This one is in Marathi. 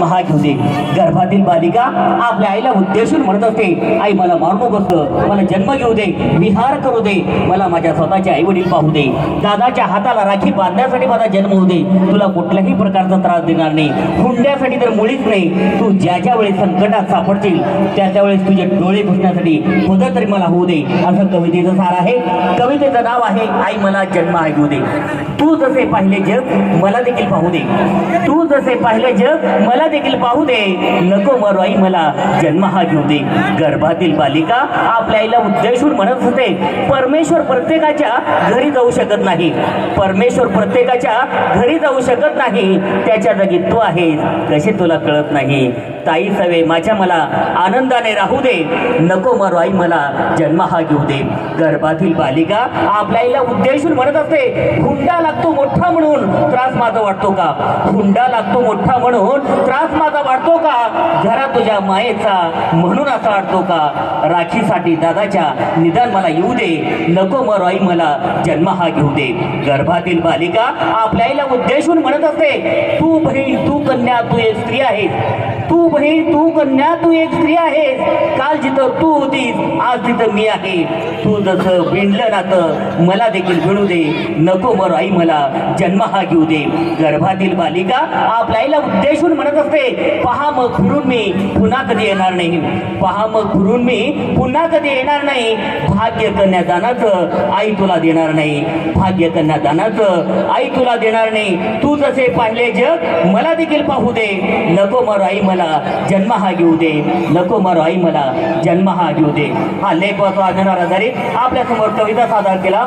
महा घेऊ दे. गर्भातील बालिका आपल्या आईला उद्देशून म्हणत असते आई मला मारू नकोस मला जन्म घेऊ दे. विहार करू दे. मला माझ्या स्वतःचे आई वडील पाहू दे. दादाच्या हाताला राखी बांधण्यासाठी माझा जन्म होऊ दे. तुला कुठल्याही प्रकारचा त्रास देणार नाही. हुंड्यासाठी तर मुळीच नाही. तू ज्या ज्या वेळेस संकटात सापडशील त्या त्यावेळेस तुझे डोळे पुसण्यासाठी होतं तरी मला होऊ दे. असं कवितेचं सार आहे. कवितेचं नाव आहे आई मला जन्म ऐकू घेऊ दे. तू जसे पाहिले जग मला देखील पाहू दे. तू जसे पाहिले जग मला मला देखील पाहू दे. नको मरवाई मला. जन्म हा घेऊ दे. गर्भातील बालिका आपल्या आईला उद्देशून म्हणत होते परमेश्वर प्रत्येकाच्या घरी जाऊ शकत नाही. परमेश्वर प्रत्येकाच्या घरी जाऊ शकत नाही. त्याच्या जागी तू आहेस कसे तुला कळत नाही? ताई सवे माझ्या मला आनंदाने राहू दे. नको मरो आई मला. जन्म हा घेऊ दे. गर्भातील बालिका आपल्या आईला उद्देशून म्हणत असते हुंडा लागतो मोठा म्हणून. त्रास माझा वाटतो का? हुंडा लागतो मोठा म्हणून. त्रास माझा वाटतो का? जरा तुझ्या मायेचा म्हणून असा वाटतो का? राखीसाठी दादाच्या निदान मला येऊ दे. नको मरो आई मला जन्म हा घेऊ दे. गर्भातील बालिका आपल्या आईला उद्देशून म्हणत असते तू बहीण तू कन्या तू एक स्त्री आहेस. तू बहीण तू कन्या तू एक स्त्री आहेस काल जिथं तू होतीस आज तिथं मी आहे. तू जसं विणलं नातं मला देखील विणू दे. नको मर आई मला जन्म हा घेऊ दे. गर्भातील बालिका आपल्याला उद्देशून म्हणत असते पहा मग फिरून मी पुन्हा कधी येणार नाही. पहा मग फिरून मी पुन्हा कधी येणार नाही. भाग्य कन्यादानाचं आई तुला देणार नाही. भाग्य कन्यादानाचं आई तुला देणार नाही. तू जसे पाहिले जग मला देखील पाहू दे. नको मर आई मला जन्म हा घेऊ दे. नको मारो आई मला जन्म हा घेऊ दे. हा लेख वाचवा आधारित आपल्यासमोर कविता सादर केला